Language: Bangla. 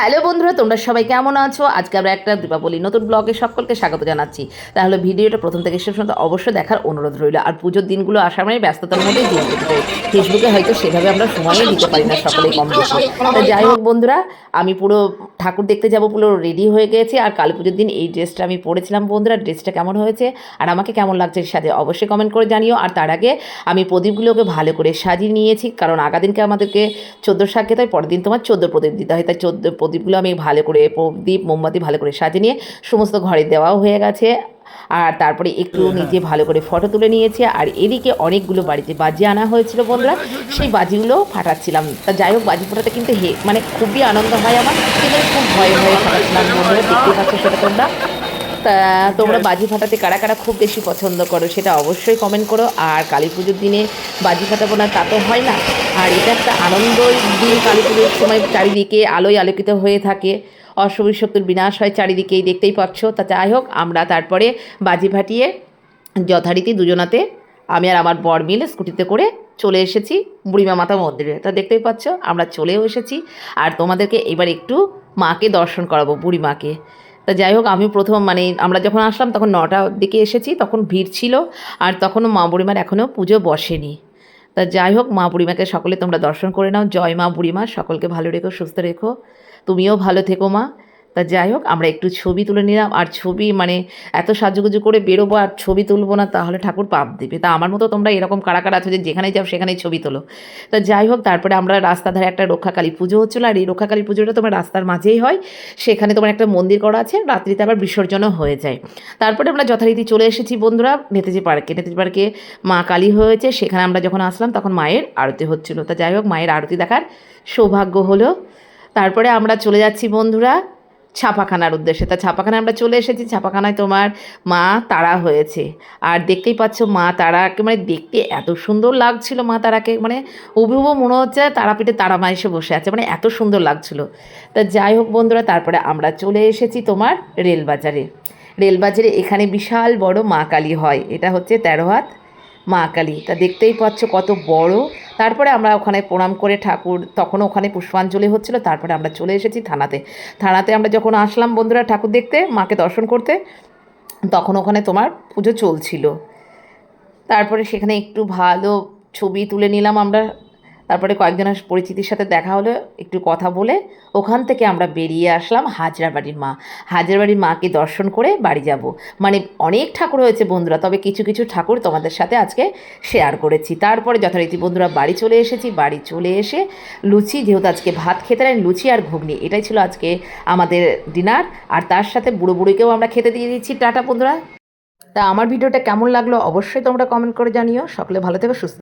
হ্যালো বন্ধুরা, তোমরা সবাই কেমন আছো? আজকে আমরা একটা দীপাবলি নতুন ব্লগে সকলকে স্বাগত জানাচ্ছি। তাহলে ভিডিওটা প্রথম থেকে শেষ পর্যন্ত অবশ্যই দেখার অনুরোধ রইল। আর পুজোর দিনগুলো আসার মানে ব্যস্ততার মধ্যেই দিন কেটে ফেসবুকে হয়তো সেভাবে আমরা সময়ও দিতে পারি না সকলেই কম বেশি। তো যাই হোক বন্ধুরা, আমি পুরো ঠাকুর দেখতে যাব, পুরো রেডি হয়ে গেছি। আর কালী পুজোর দিন এই ড্রেসটা আমি পরেছিলাম বন্ধুরা ড্রেসটা কেমন হয়েছে আর আমাকে কেমন লাগছে সাথে অবশ্যই কমেন্ট করে জানিও। আর তার আগে আমি প্রদীপগুলোকে ভালো করে সাজিয়ে নিয়েছি, কারণ আগা দিনকে আমাদেরকে চোদ্দ শাক খেতে হয় পরের দিন তোমার চোদ্দ প্রদীপ দিতে হয়। তাই চোদ্দ প্রদীপগুলো আমি ভালো করে প্রদীপ মোমবাতি ভালো করে সাজিয়ে নিয়ে সমস্ত ঘরে দেওয়াও হয়ে গেছে। আর তারপরে একটু নিজে ভালো করে ফটো তুলে নিয়েছে। আর এদিকে অনেকগুলো বাড়িতে বাজি আনা হয়েছিল বন্ধুরা। সেই বাজিগুলো ফাটাচ্ছিলাম। তা যাই হোক বাজি ফোটাতে কিন্তু হে মানে খুবই আনন্দ হয় আমার। কিন্তু খুব ভয়ে ভয়ে ফাটাচ্ছিলাম বন্ধুরা। দেখতে পাচ্ছ সেটা তোমরা। তোমরা বাজি ফাটাতে কারা কারা খুব বেশি পছন্দ করো সেটা অবশ্যই কমেন্ট করো। আর কালী পুজোর দিনে বাজি ফাটাবো না তা তো হয় না। আর এটা একটা আনন্দই দিন কালী পুজোর সময় চারিদিকে আলোয় আলোকিত হয়ে থাকে। অশুভ শক্তির বিনাশ হয় চারিদিকেই দেখতেই পাচ্ছ। তা যাই হোক আমরা তারপরে বাজি ফাটিয়ে যথারীতি দুজনাতে আমি আর আমার বর মিলে স্কুটিতে করে চলে এসেছি বুড়িমা মাতা মন্দিরে। তা দেখতেই পাচ্ছ আমরা চলেও এসেছি। আর তোমাদেরকে এবার একটু মাকে দর্শন করাবো বুড়িমাকে। তা যাই হোক আমি প্রথম মানে আমরা যখন আসলাম তখন নটার দিকে এসেছি, তখন ভিড় ছিল আর তখনও মা বুড়িমার এখনও পুজো বসেনি। তা যাই হোক, মা বুড়িমাকে সকলে তোমরা দর্শন করে নাও। জয় মা বুড়িমা, সকলকে ভালো রেখো, সুস্থ রেখো। তুমিও ভালো থেকো মা। তা যাই হোক, আমরা একটু ছবি তুলে নিলাম। আর ছবি মানে এত সাজুগুজু করে বেরোবো আর ছবি তুলবো না, তাহলে ঠাকুর পাপ দেবে। তা আমার মতো তোমরা এরকম কারা কারা আছো যে যেখানে যাও সেখানেই ছবি তোলো। তা যাই হোক, তারপরে আমরা রাস্তা ধারে একটা রক্ষাকালী পুজো হচ্ছিল। আর এই রক্ষাকালী পুজোটা তোমার রাস্তার মাঝেই হয়। সেখানে তোমার একটা মন্দির করা আছে, রাত্রিতে আবার বিসর্জনও হয়ে যায়। তারপরে আমরা যথারীতি চলে এসেছি বন্ধুরা নেতাজি পার্কে। নেতাজি পার্কে মা কালী হয়েছে, সেখানে আমরা যখন আসলাম তখন মায়ের আরতি হচ্ছিল। তা যাই হোক, মায়ের আরতি দেখার সৌভাগ্য হলো। তারপরে আমরা চলে যাচ্ছি বন্ধুরা। ছাপাখানার উদ্দেশ্যে। তা ছাপাখানায় আমরা চলে এসেছি। ছাপাখানায় তোমার মা তারা হয়েছে। আর দেখতেই পাচ্ছ মা তারাকে মানে দেখতে এত সুন্দর লাগছিল মা তারাকে। মানে হুবহু মনে হচ্ছে তারাপীঠে তারা মা এসে বসে আছে। মানে এত সুন্দর লাগছিল। তা যাই হোক বন্ধুরা, তারপরে আমরা চলে এসেছি তোমার রেলবাজারে। রেলবাজারে এখানে বিশাল বড় মা কালী হয়। এটা হচ্ছে তেরো হাত মা কালী। তা দেখতেই পাচ্ছ কত বড়। তারপরে আমরা ওখানে প্রণাম করে ঠাকুর তখন ওখানে পুষ্পাঞ্জলি হচ্ছিল, তারপরে আমরা চলে এসেছি থানাতে। থানাতে আমরা যখন আসলাম বন্ধুরা ঠাকুর দেখতে, মাকে দর্শন করতে, তখন ওখানে তোমার পুজো চলছিল। তারপরে সেখানে একটু ভালো ছবি তুলে নিলাম আমরা তারপরে কয়েকজনের পরিচিতির সাথে দেখা হলো, একটু কথা বলে ওখান থেকে আমরা বেরিয়ে আসলাম হাজরাবাড়ির মা। হাজরাবাড়ির মাকে দর্শন করে বাড়ি যাব। মানে অনেক ঠাকুর হয়েছে বন্ধুরা, তবে কিছু কিছু ঠাকুর তোমাদের সাথে আজকে শেয়ার করেছি। তারপরে যথারীতি বন্ধুরা বাড়ি চলে এসেছি, বাড়ি চলে এসে লুচি, যেহেতু আজকে ভাত খেতে নেন লুচি আর ঘুগনি, এটাই ছিল আজকে আমাদের ডিনার আর তার সাথে বুড়ো বুড়িকেও আমরা খেতে দিয়ে দিচ্ছি। টাটা বন্ধুরা। তা আমার ভিডিওটা কেমন লাগল অবশ্যই তোমরা কমেন্ট করে জানিও। সকলে ভালো থেকো, সুস্থ